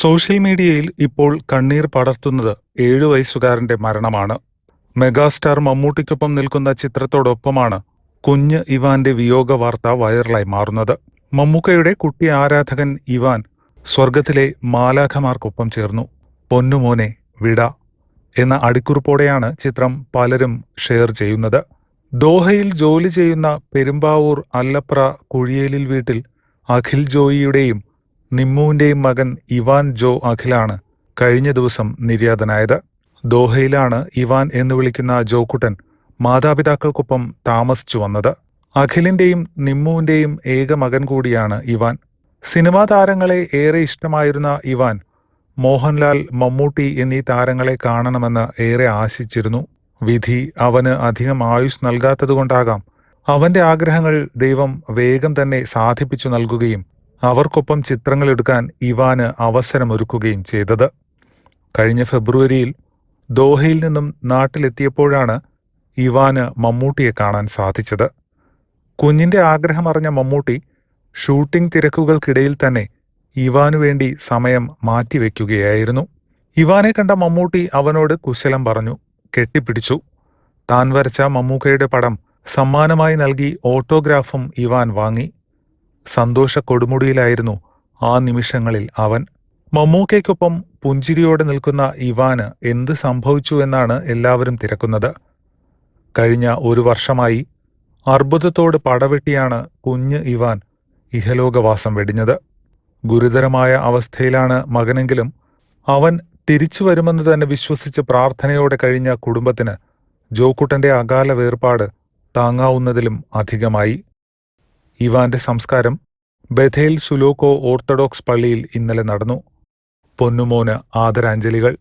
Social മീഡിയയിൽ ഇപ്പോൾ കണ്ണീർ പടർത്തുന്നത് ഏഴു വയസ്സുകാരന്റെ മരണമാണ്. മെഗാസ്റ്റാർ മമ്മൂട്ടിക്കൊപ്പം നിൽക്കുന്ന ചിത്രത്തോടൊപ്പമാണ് കുഞ്ഞ് ഇവാന്റെ വിയോഗ വാർത്ത വൈറലായി മാറുന്നത്. മമ്മൂക്കയുടെ കുട്ടി ആരാധകൻ ഇവാൻ സ്വർഗത്തിലെ മാലാഖമാർക്കൊപ്പം ചേർന്നു. പൊന്നുമോനെ വിട എന്ന അടിക്കുറിപ്പോടെയാണ് ചിത്രം പലരും ഷെയർ ചെയ്യുന്നത്. ദോഹയിൽ ജോലി ചെയ്യുന്ന പെരുമ്പാവൂർ അല്ലപ്ര കുഴിയേലിൽ വീട്ടിൽ അഖിൽ ജോയിയുടെയും നിമ്മുവിന്റെയും മകൻ ഇവാൻ ജോ അഖിലാണ് കഴിഞ്ഞ ദിവസം നിര്യാതനായത്. ദോഹയിലാണ് ഇവാൻ എന്ന് വിളിക്കുന്ന ജോക്കുട്ടൻ മാതാപിതാക്കൾക്കൊപ്പം താമസിച്ചു വന്നത്. അഖിലിന്റെയും നിമ്മുവിന്റെയും ഏക മകൻ കൂടിയാണ് ഇവാൻ. സിനിമാ താരങ്ങളെ ഏറെ ഇഷ്ടമായിരുന്ന ഇവാൻ മോഹൻലാൽ മമ്മൂട്ടി എന്നീ താരങ്ങളെ കാണണമെന്ന് ഏറെ ആശിച്ചിരുന്നു. വിധി അവന് അധികം ആയുസ് നൽകാത്തതുകൊണ്ടാകാം അവന്റെ ആഗ്രഹങ്ങൾ ദൈവം വേഗം തന്നെ സാധിപ്പിച്ചു നൽകുകയും അവർക്കൊപ്പം ചിത്രങ്ങൾ എടുക്കാൻ ഇവാന് അവസരമൊരുക്കുകയും ചെയ്തത്. കഴിഞ്ഞ ഫെബ്രുവരിയിൽ ദോഹയിൽ നിന്നും നാട്ടിലെത്തിയപ്പോഴാണ് ഇവാന് മമ്മൂട്ടിയെ കാണാൻ സാധിച്ചത്. കുഞ്ഞിന്റെ ആഗ്രഹം അറിഞ്ഞ മമ്മൂട്ടി ഷൂട്ടിംഗ് തിരക്കുകൾക്കിടയിൽ തന്നെ ഇവാനു വേണ്ടി സമയം മാറ്റിവെക്കുകയായിരുന്നു. ഇവാനെ കണ്ട മമ്മൂട്ടി അവനോട് കുശലം പറഞ്ഞു കെട്ടിപ്പിടിച്ചു. താൻ വരച്ച മമ്മൂക്കയുടെ പടം സമ്മാനമായി നൽകി ഓട്ടോഗ്രാഫും ഇവാൻ വാങ്ങി. സന്തോഷ കൊടുമുടിയിലായിരുന്നു ആ നിമിഷങ്ങളിൽ അവൻ. മമ്മൂക്കയ്ക്കൊപ്പം പുഞ്ചിരിയോടെ നിൽക്കുന്ന ഇവാന് എന്ത് സംഭവിച്ചു എന്നാണ് എല്ലാവരും തിരക്കുന്നത്. കഴിഞ്ഞ ഒരു വർഷമായി അർബുദത്തോട് പടവെട്ടിയാണ് കുഞ്ഞ് ഇവാൻ ഇഹലോകവാസം വെടിഞ്ഞത്. ഗുരുതരമായ അവസ്ഥയിലാണ് മകനെങ്കിലും അവൻ തിരിച്ചു വരുമെന്ന് തന്നെ വിശ്വസിച്ച് പ്രാർത്ഥനയോടെ കഴിഞ്ഞ കുടുംബത്തിന് ജോക്കുട്ടന്റെ അകാല വേർപാട് താങ്ങാവുന്നതിലും അധികമായി. ഇവാന്റെ സംസ്കാരം ബഥേൽ സുലോക്കോ ഓർത്തഡോക്സ് പള്ളിയിൽ ഇന്നലെ നടന്നു. പൊന്നുമോന് ആദരാഞ്ജലികൾ.